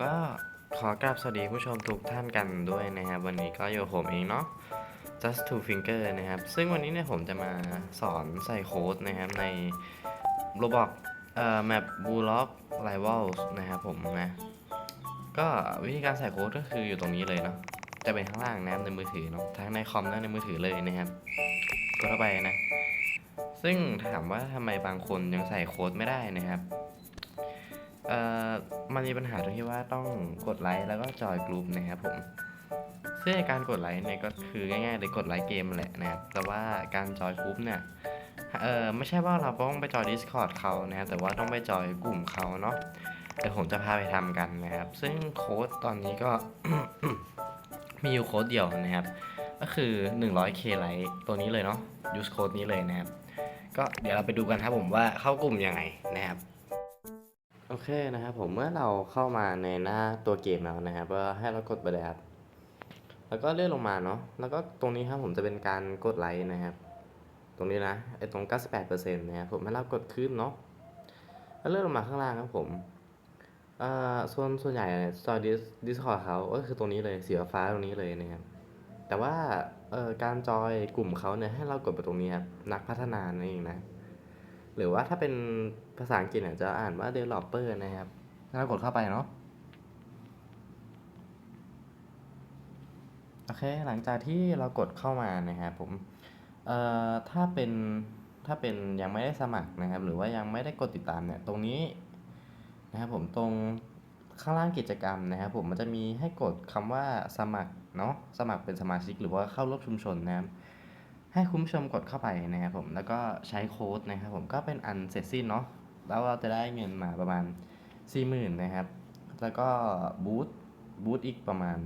ก็ขอกราบสวัสดีผู้ชมทุกท่านกันด้วยนะครับ วันนี้ก็อยู่ผมเองเนาะ just two finger นะครับ ซึ่งวันนี้เนี่ยผมจะมาสอนใส่โค้ดนะครับ ใน Roblox เอ่อ map b u l l o c k Rivals นะครับผมนะ ก็วิธีการใส่โค้ดก็คืออยู่ตรงนี้เลยเนาะจะเป็นข้างล่างนะครับในมือถือเนาะทั้งในคอมและในมือถือเลยนะครับกดเข้าไปนะ ซึ่งถามว่าทำไมบางคนยังใส่โค้ดไม่ได้นะครับ เอ่อมันมีปัญหาตรงที่ว่าต้องกดไลค์แล้วก็จอยกลุ่มนะครับผมซึ่งการกดไลค์เนี่ยก็คือง่ายๆเลยกดไลค์เกมแหละนะครับแต่ว่าการจอยกลุ่มเนี่ยเออไม่ใช่ว่าเราต้องไปจอย Discord เขานะครับแต่ว่าต้องไปจอยกลุ่มเขาเนาะเดี๋ยวผมจะพาไปทำกันนะครับ ซึ่งโค้ดตอนนี้ก็มีอยู่โค้ดเดียวนะครับ ก็คือ 100k ไลค์ตัวนี้เลยเนาะ use code นี้เลยนะครับ ก็เดี๋ยวเราไปดูกันครับผมว่าเข้ากลุ่มยังไงนะครับ โอเคนะครับผมเมื่อเราเข้ามาในหน้าตัวเกมแล้วนะครับก็ให้เรากดไปเลยครับแล้วก็เลื่อนลงมาเนาะแล้วก็ตรงนี้ครับผมจะเป็นการกดไลค์นะครับ ตรงนี้นะไอ้ตรง 98%นะครับผมให้เรากดขึ้นเนาะแล้วเลื่อนลงมาข้างล่างครับผมเอ่อส่วนส่วนใหญ่จอยดิสดิสคอร์ดเขาก็คือตรงนี้เลยสีฟ้าตรงนี้เลยนะครับแต่ว่าเอ่อการจอยกลุ่มเขาเนี่ยให้เรากดไปตรงนี้ครับนักพัฒนานั่นเองนะ หรือว่าถ้าเป็นภาษาอังกฤษเนี่ยจะอ่านว่า developer นะครับ ถ้ากดเข้าไปเนาะโอเคหลังจากที่เรากดเข้ามานะครับผมเอ่อถ้าเป็นถ้าเป็นยังไม่ได้สมัครนะครับ หรือว่ายังไม่ได้กดติดตามเนี่ยตรงนี้นะครับผมตรงข้างล่างกิจกรรมนะครับ ผมมันจะมีให้กดคำว่าสมัครเนาะสมัครเป็นสมาชิกหรือว่าเข้าร่วมชุมชนนะครับ ให้คุณผู้ชมกดเข้าไปนะครับผมแล้วก็ใช้โค้ดนะครับผมก็เป็นอันเสร็จสิ้นเนาะแล้วเราจะได้เงินมาประมาณ 40,000นะครับ แล้วก็บูทบูทอีกประมาณ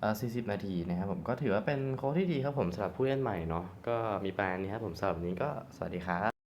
เอ่อ40 นาทีนะครับผมก็ถือว่าเป็นโค้ดที่ดีครับผมสำหรับผู้เล่นใหม่เนาะก็มีประมาณนี้ครับผมสำหรับวันนี้ก็สวัสดีครับ